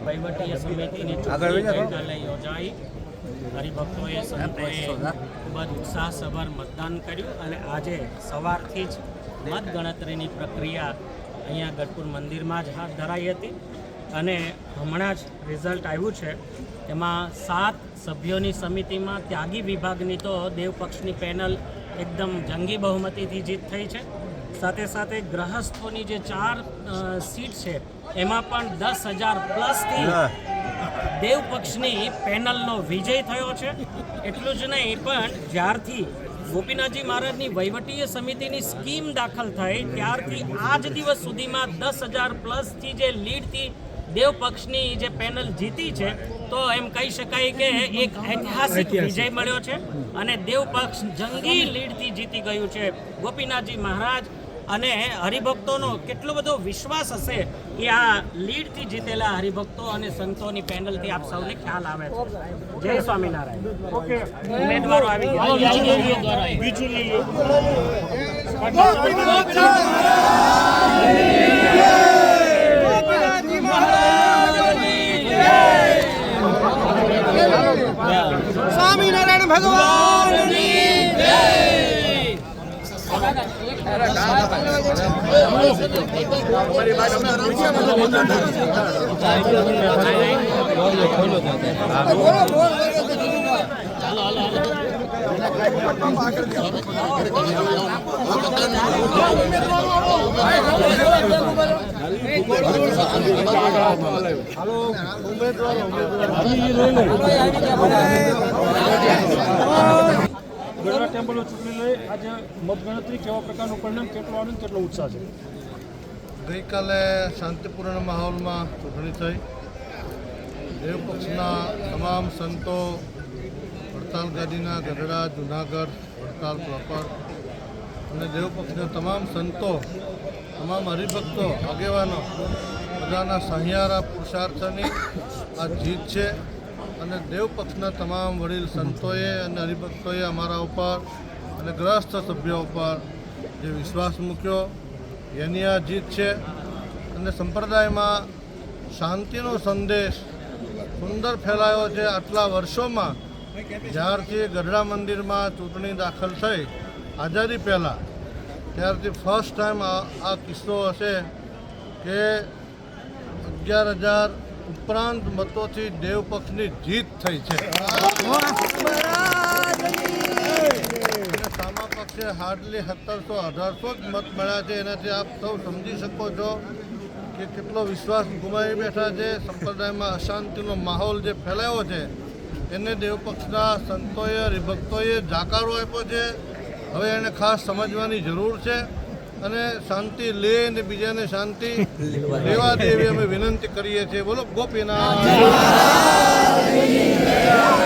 વહીવટીય સમિતિની યોજાઈ હરિભક્તોએ સંતોએ ખૂબ જ ઉત્સાહસભર મતદાન કર્યું અને આજે સવારથી જ મતગણતરીની પ્રક્રિયા અહીંયા ગઢપુર મંદિરમાં જ હાથ ધરાઈ હતી અને હમણાં જ રિઝલ્ટ આવ્યું છે એમાં સાત સભ્યોની સમિતિમાં ત્યાગી વિભાગની તો દેવપક્ષની પેનલ એકદમ જંગી બહુમતીથી જીત થઈ છે સાથે સાથે ગ્રહસ્થોની જે ચાર સીટ છે એમાં પણ દસ હજાર પ્લસથી દેવ પક્ષની પેનલનો વિજય થયો છે. એટલું જ નહીં પણ જ્યારથી ગોપીનાથજી મહારાજની વહીવટીય સમિતિની સ્કીમ દાખલ થઈ ત્યારથી આજ દિવસ સુધીમાં દસ હજાર પ્લસથી જે લીડથી દેવ પક્ષની જે પેનલ જીતી છે તો એમ કહી શકાય કે એક ઐતિહાસિક વિજય મળ્યો છે. અને દેવ પક્ષ જંગી લીડથી જીતી ગયું છે ગોપીનાથજી મહારાજ. અને હરિભક્તોનો કેટલો બધો વિશ્વાસ હશે એ આ લીડથી જીતેલા હરિભક્તો અને સંતોની પેનલથી આપ સૌને ખ્યાલ આવે છે. જય સ્વામિનારાયણ. ઓકે. ઉમેદવારો આવી ગયા. બીજું લઈએ. સ્વામિનારાયણ ભગવાન. ગઢડા ટેમ્પલ ચૂંટણી આજે મતગણતરી કેવા પ્રકારનું પરિણામ, કેટલો આનંદ, કેટલો ઉત્સાહ છે? ગઈકાલે શાંતિપૂર્ણ માહોલમાં ચૂંટણી થઈ. દેવપક્ષના તમામ સંતો વડતાલ ગાદીના ગઢડા, જુનાગઢ વડતાલ પ્રોપર અને દેવપક્ષના તમામ સંતો, તમામ હરિભક્તો, આગેવાનો, બધાના સહિયારા પુરુષાર્થની આ જીત છે. અને દેવ પક્ષના તમામ વડીલ સંતોએ અને હરિભક્તોએ અમારા ઉપર અને ગ્રસ્ત સભ્યો ઉપર જે વિશ્વાસ મૂક્યો, એની આ જીત છે. અને સંપ્રદાયમાં શાંતિનો સંદેશ સુંદર ફેલાયો છે. આટલા વર્ષોમાં જ્યારથી ગઢડા મંદિરમાં ચૂંટણી દાખલ થઈ, આઝાદી પહેલાં, ત્યારથી ફર્સ્ટ ટાઈમ આ આ કિસ્સો હશે કે અગિયાર હજાર ઉપરાંત મતોથી દેવ પક્ષની જીત થઈ છે. સામા પક્ષે હાર્ડલી સત્તરસો અઢારસો જ મત મળ્યા છે. એનાથી આપ સૌ સમજી શકો છો કે કેટલો વિશ્વાસ ગુમાવી બેઠા છે. સંપ્રદાયમાં અશાંતિનો માહોલ જે ફેલાયો છે એને દેવપક્ષના સંતોએ હરિભક્તોએ જાકારો આપ્યો છે. હવે એને ખાસ સમજવાની જરૂર છે. અને શાંતિ લે અને બીજાને શાંતિ લેવા દે એવી અમે વિનંતી કરીએ છીએ. બોલો ગોપીનાથ.